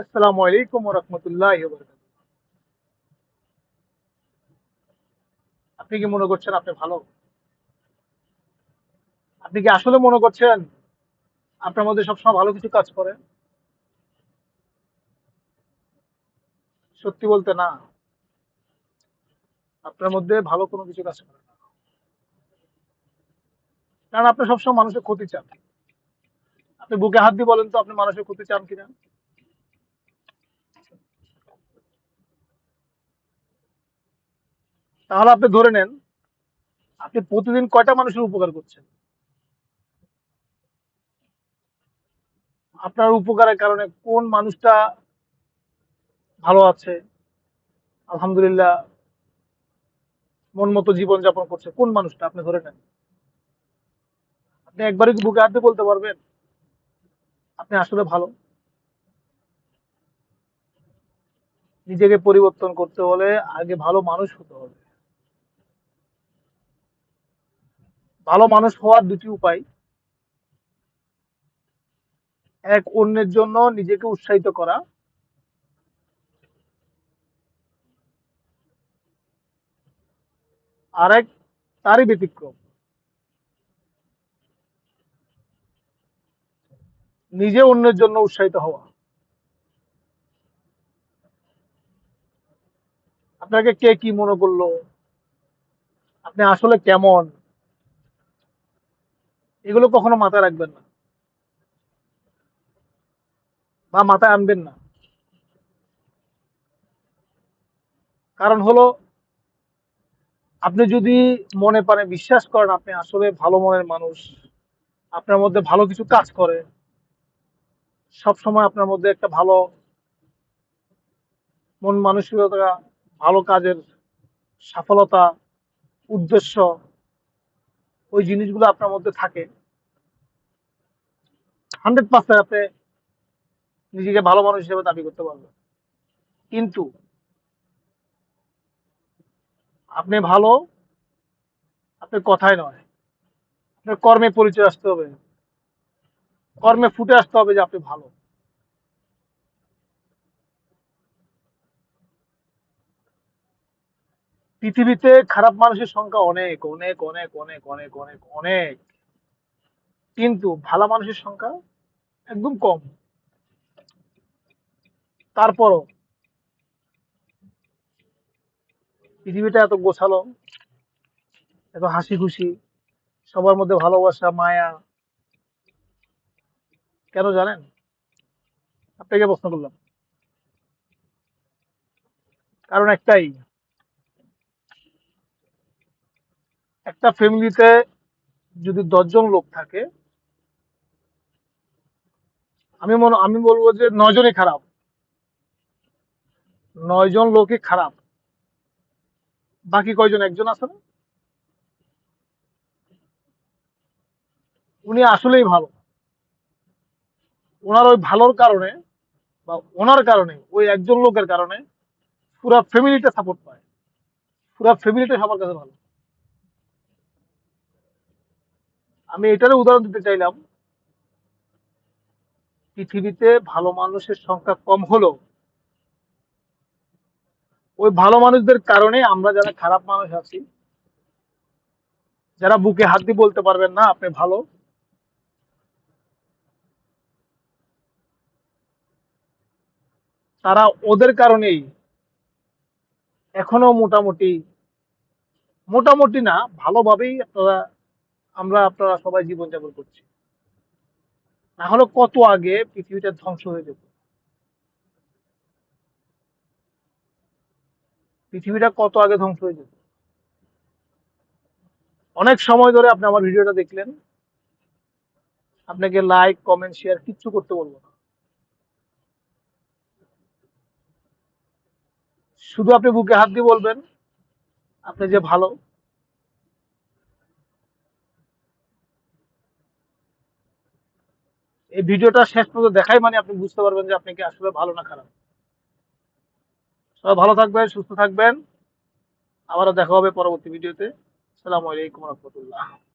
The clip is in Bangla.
আসসালামু আলাইকুম রহমতুল্লাহ আপনি কি মনে করছেন আপনি ভালো? আপনি কি আসলে মনে করছেন আপনার মধ্যে সবসময় ভালো কিছু কাজ করে? সত্যি বলতে না। আপনার মধ্যে ভালো কোনো কিছু কাজ করে না। কারণ আপনি সবসময় মানুষের ক্ষতি চান। আপনি বুকে হাত দিয়ে বলেন তো আপনি মানুষের ক্ষতি চান কিনা? তাহলে আপনি ধরে নেন, আপনি প্রতিদিন কয়টা মানুষের উপকার করছেন? আপনার উপকারের কারণে কোন মানুষটা ভালো আছে? আলহামদুলিল্লাহ, মন মতো জীবন যাপন করছে। কোন মানুষটা, আপনি ধরে নেন। আপনি একবারই বুকে হাত বলতে পারবেন? আপনি আসলে ভালো। নিজেকে পরিবর্তন করতে হলে আগে ভালো মানুষ হতে হবে। ভালো মানুষ হওয়ার দুটি উপায়। এক, অন্যের জন্য নিজেকে উৎসাহিত করা। আর এক তারই ব্যতিক্রম। নিজে অন্যের জন্য উৎসাহিত হওয়া। আপনাকে কে কি মনে করল? আপনি আসলে কেমন? এগুলো কখনো মাথায় রাখবেন না। বা মাথায় আনবেন না। কারণ হলো, আপনি যদি মনে পারে বিশ্বাস করেন আপনি আসলে ভালো মনের মানুষ, আপনার মধ্যে ভালো কিছু কাজ করে সব সময় আপনার মধ্যে একটা ভালো মন মানসিকতা, ভালো কাজের সফলতা উদ্দেশ্য, ওই জিনিসগুলো আপনার মধ্যে থাকে। হান্ড্রেড পার্সেন্ট আপনি নিজেকে ভালো মানুষ হিসেবে দাবি করতে পারবেন। কিন্তু আপনি ভালো আপনার কথায় নয়। আপনার কর্মে পরিচয় আসতে হবে। কর্মে ফুটে আসতে হবে যে আপনি ভালো। পৃথিবীতে খারাপ মানুষের সংখ্যা অনেক অনেক অনেক অনেক অনেক অনেক অনেক। কিন্তু ভালো মানুষের সংখ্যা একদম কম। তারপরও পৃথিবীটা এত গোছালো, এত হাসি খুশি সবার মধ্যে ভালোবাসা, মায়া। কেন জানেন? আপনাকে প্রশ্ন করলাম। কারণ একটাই, একটা ফ্যামিলিতে যদি দশজন লোক থাকে আমি মনে, আমি বলব যে নয়জনই খারাপ। নয়জন লোকই খারাপ। বাকি কয়জন? একজন আছে না উনি আসলেই ভালো। ওনার ওই ভালোর কারণে বা ওনার কারণে, ওই একজন লোকের কারণে পুরা ফ্যামিলিটা সাপোর্ট পায়। পুরা ফ্যামিলিটা সবার কাছে ভালো। আমি এটারও উদাহরণ দিতে চাইলাম। পৃথিবীতে ভালো মানুষের সংখ্যা কম হলো ওই ভালো মানুষদের কারণে আমরা যারা খারাপ মানুষ আছি, যারা বুকে হাত দিয়ে বলতে পারবেন, না, আপনি ভালো। তারা ওদের কারণেই এখনও মোটামুটি মোটামুটি না, ভালোভাবেই আপনারা, আমরা আপনারা সবাই জীবনযাপন করছি। না হলে কত আগে পৃথিবীটা ধ্বংস হয়ে যেত? পৃথিবীটা কত আগে ধ্বংস হয়ে যেত? অনেক সময় ধরে আপনি আমার ভিডিওটা দেখলেন। আপনাকে লাইক কমেন্ট শেয়ার কিচ্ছু করতে বলব না। শুধু আপনি বুকে হাত দিয়ে বলবেন, আপনি যে ভালো এই ভিডিওটা শেষ পর্যন্ত দেখাই মানে আপনি বুঝতে পারবেন যে আপনি কি আসলে ভালো না খারাপ। সবাই ভালো থাকবেন, সুস্থ থাকবেন। আবারও দেখা হবে পরবর্তী ভিডিওতে। সালামু আলাইকুম রহমতুল্লাহ।